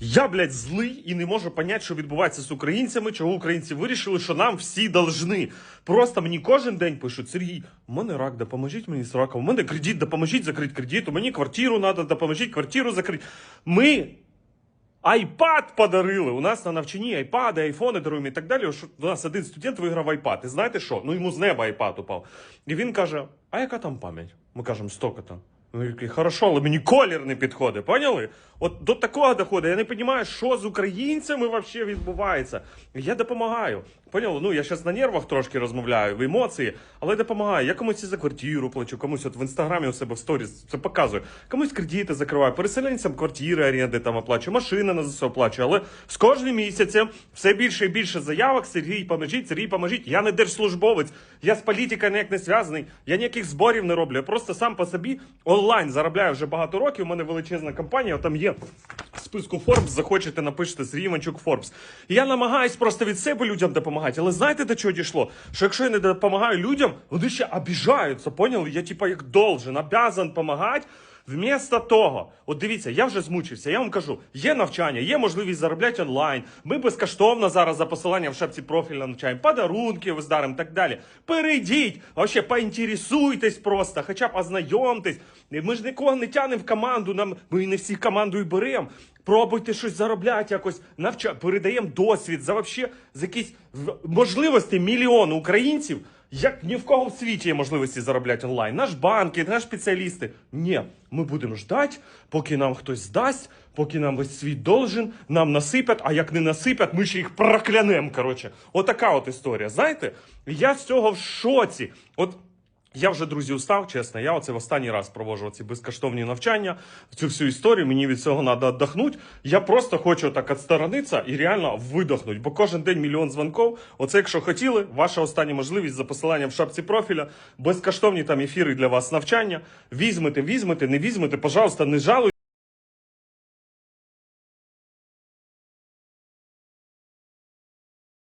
Я, блядь, злий і не можу поняти, що відбувається з українцями, чого українці вирішили, що нам всі должны. Просто мені кожен день пишуть: Сергій, у мене рак, допоможіть мені з раком, у мене кредит, допоможіть закрити кредит, у мені квартиру треба, допоможіть квартиру закрити. Ми айпад подарили. У нас на навчанні айпади, айфони даруємо і так далі. У нас один студент виграв айпад. І знаєте що? Ну йому з неба айпад упав. І він каже: А яка там пам'ять? Ми кажемо, столько там. Такий, хорошо, але мені колір не підходить, поняли? От до такого доходить. Я не розумію, що з українцями взагалі відбувається. Я допомагаю. Поняли? Ну я зараз на нервах трошки розмовляю, в емоції, але допомагаю. Я комусь і за квартиру плачу, комусь от в інстаграмі у себе в сторіс це показую. Комусь кредити закриваю, переселенцям квартири, оренди там оплачую, машини на ЗСУ оплачую. Але з кожним місяцем все більше і більше заявок. Сергій, поможіть, Сергій, поможіть. Я не держслужбовець, я з політикою ніяк не зв'язаний, я ніяких зборів не роблю. Я просто сам по собі онлайн заробляю вже багато років. У мене величезна компанія, там є в списку Forbes, захочете, напишете Сергій Іванчук Forbes. І я намагаюсь просто від себе людям допомагати. Але знаєте, до чого дійшло? Що якщо я не допомагаю людям, вони ще обіжаються, поняли? Я типа як должен, обязан допомагати. Вмісто того, от дивіться, я вже змучився. Я вам кажу, є навчання, є можливість заробляти онлайн. Ми безкоштовно зараз за посиланням в шапці профіля навчаємо, подарунки здаримо і так далі. Перейдіть, вообще поінтересуйтесь просто, хоча б ознайомтесь. Ми ж нікого не тянемо в команду, нам ми не всіх командою беремо. Пробуйте щось заробляти, якось навча, передаємо досвід за вообще за якісь можливості мільйону українців. Як ні в кого в світі є можливості заробляти онлайн. Наш банки, наш спеціалісти. Ні, ми будемо ждати, поки нам хтось здасть, поки нам весь світ должен, нам насипять, а як не насипять, ми ще їх проклянемо. Коротше, отака от історія. Знаєте, я з цього в шоці. От я вже, друзі, устав, чесно. Я оце в останній раз провожу ці безкоштовні навчання, цю всю історію. Мені від цього треба віддохнути. Я просто хочу так відсторонитися і реально видохнути. Бо кожен день мільйон дзвонків. Оце, якщо хотіли, ваша остання можливість за посиланням в шапці профіля, безкоштовні там ефіри для вас навчання. Візьмете, візьмете, не візьмете, пожалуйста, не жалуйтесь.